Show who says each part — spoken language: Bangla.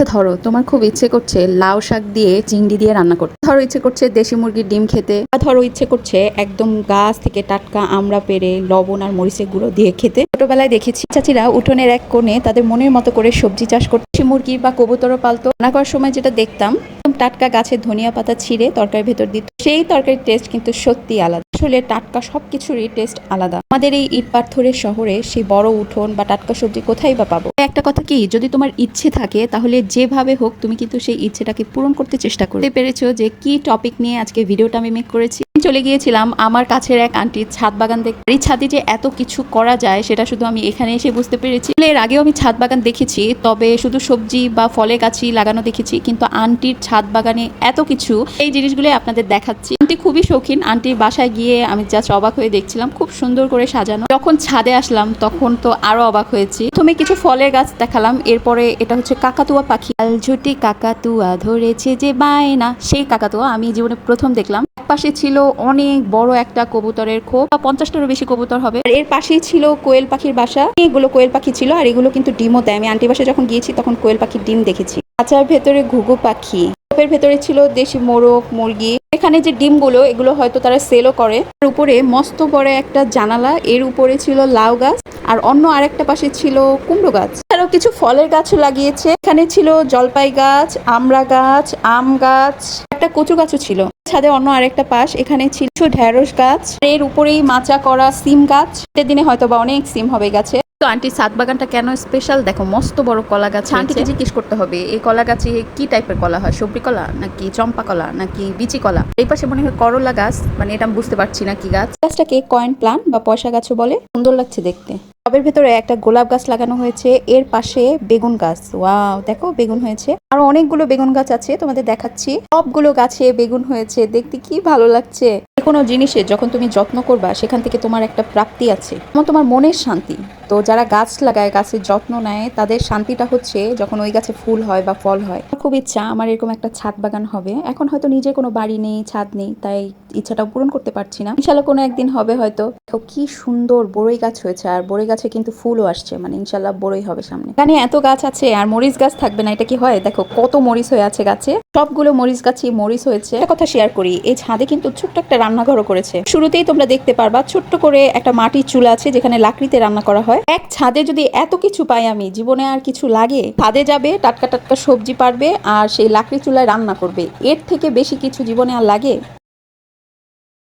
Speaker 1: আচ্ছা ধরো তোমার খুব ইচ্ছে করছে লাউ শাক দিয়ে চিংড়ি দিয়ে রান্না করতে। ধরো ইচ্ছে করছে দেশি মুরগির ডিম খেতে। বা ধরো ইচ্ছে করছে একদম গাছ থেকে টাটকা আমরা পেরে, লবণ আর মরিচের গুঁড়ো দিয়ে খেতে। ছোটবেলায় দেখেছি চাচিরা উঠোনের এক কোণে তাদের মনের মতো করে সবজি চাষ করছে মুরগি বা কবুতরও পালতো। রান্না করার সময় যেটা দেখতাম টাটকা গাছের ধনিয়া পাতা ছিঁড়ে তরকারির ভেতর দিত। সেই তরকারির টেস্ট কিন্তু সত্যি আলাদা। আসলে টাটকা সব কিছুরই টেস্ট আলাদা। আমাদের এই ইট পাথরের শহরে সেই বড় উঠোন বা টাটকা সবজি কোথায় বা পাবো? একটা কথা কি, যদি তোমার ইচ্ছে থাকে, তাহলে যেভাবে হোক তুমি কিন্তু সেই ইচ্ছেটাকে পূরণ করতে চেষ্টা করতে পেরেছ যে কি টপিক নিয়ে আজকে ভিডিওটা আমি মেক করেছি। চলে গিয়েছিলাম আমার কাছের এক আন্টির ছাদ বাগান দেখতে এই ছাদে যে এত কিছু করা যায়, সেটা শুধু আমি এখানে এসে বুঝতে পেরেছি। এর আগেও আমি ছাদ বাগান দেখেছি, তবে শুধু সবজি বা ফলের গাছই লাগানো দেখেছি, কিন্তু আন্টির ছাদ বাগানে এত কিছু, এই জিনিসগুলো আপনাদের দেখাচ্ছি। আন্টি খুবই শৌখিন, আন্টির বাসায় গিয়ে আমি জাস্ট অবাক হয়ে দেখছিলাম, খুব সুন্দর করে সাজানো। যখন ছাদে আসলাম, তখন তো আরও অবাক হয়েছি। প্রথমে কিছু ফলের গাছ দেখালাম, এরপরে এটা হচ্ছে কাকাতুয়া পাখি। ঝুটি কাকাতুয়া ধরেছে যে বায়না, সেই কাকাতুয়া আমি জীবনে প্রথম দেখলাম। পাশে ছিল অনেক বড় একটা কবুতরের খোপ। বা পঞ্চাশটারও বেশি কবুতর হবে। আর এর পাশেই ছিল কোয়েল পাখির বাসা। এগুলো কোয়েল পাখি ছিল আর এগুলো কিন্তু ডিমও দেয়। আমি আন্টি বাসায় যখন গিয়েছি তখন কোয়েল পাখির ডিম দেখেছি। আচার ভেতরে ঘুঘু পাখি। খোপের ভেতরে ছিল দেশি মোরগ, মুরগি। এখানে যে ডিমগুলো, এগুলো হয়তো তারা সেলও করে। আর উপরে মস্ত বড় একটা জানালা। এর উপরে ছিল লাউ গাছ। আর অন্য আরেকটা পাশে ছিল কুমড়ো গাছ। আরও কিছু ফলের গাছও লাগিয়েছে। এখানে ছিল জলপাই গাছ, আমড়া গাছ, আম গাছ। একটা কচু গাছও ছিল। ছাদে অন্য আরেকটা পাশ এখানে ছিল ঢেঁড়স গাছ। এর উপরেই মাচা করা সিম গাছ। দিনে হয়তো বা অনেক সিম হবে গাছে। তো আন্টি সাত বাগানটা কেন স্পেশাল দেখো মস্ত বড় কলা গাছ আন্টিকে জিজ্ঞেস করতে হবে এই কলা গাছে কি টাইপের কলা হয়? সবরি কলা নাকি চম্পা কলা নাকি বিচি কলা? এই পাশে মনে হয় করলা গাছ মানে এটা আমি বুঝতে পারছি না কি গাছ। গাছটাকে কয়েন প্লান বা পয়সা গাছও বলে। সুন্দর লাগছে দেখতে। টবের ভেতরে একটা গোলাপ গাছ লাগানো হয়েছে, এর পাশে বেগুন গাছ। ওয়া দেখো বেগুন হয়েছে। আরও অনেকগুলো বেগুন গাছ আছে, তোমাদের দেখাচ্ছি। সবগুলো গাছে বেগুন হয়েছে, দেখতে কি ভালো লাগছে। কোনো জিনিসে যখন তুমি যত্ন করবা, সেখান থেকে তোমার একটা প্রাপ্তি আছে। তোমার মনের শান্তি। তো যারা গাছ লাগায়, গাছের যত্ন নেয়, তাদের শান্তিটা হচ্ছে যখন ওই গাছে ফুল হয় বা ফল হয়। খুব ইচ্ছা আমার এরকম একটা ছাদ বাগান হবে। এখন হয়তো নিজের কোনো বাড়ি নেই, ছাদ নেই, তাই ইচ্ছাটাও পূরণ করতে পারছি না। ইনশাল্লাহ কোনো একদিন হবে হয়তো। দেখো, কি সুন্দর বড়ই গাছ হয়েছে আর বড়ই গাছে কিন্তু ফুলও আসছে। মানে ইনশাল্লাহ বড়ই হবে সামনে। এখানে এত গাছ আছে আর মরিচ গাছ থাকবে না। এটা কি হয়? দেখো, কত মরিচ হয়ে আছে গাছে। সবগুলো মরিচ গাছই মরিচ হয়েছে। কথা শেয়ার করি, এই ছাদে কিন্তু ছোট্ট একটা রান্নাঘরও করেছে। শুরুতেই তোমরা দেখতে পারবা ছোট্ট করে একটা মাটির চুলা আছে, যেখানে লাকড়িতে রান্না করা হয়। এক ছাদে যদি এত কিছু পাই আমি, জীবনে আর কিছু লাগে? ছাদে যাবে, টাটকা টাটকা সবজি পারবে আর সেই লাকড়ি চুলায় রান্না করবে। এর থেকে বেশি কিছু জীবনে আর লাগে?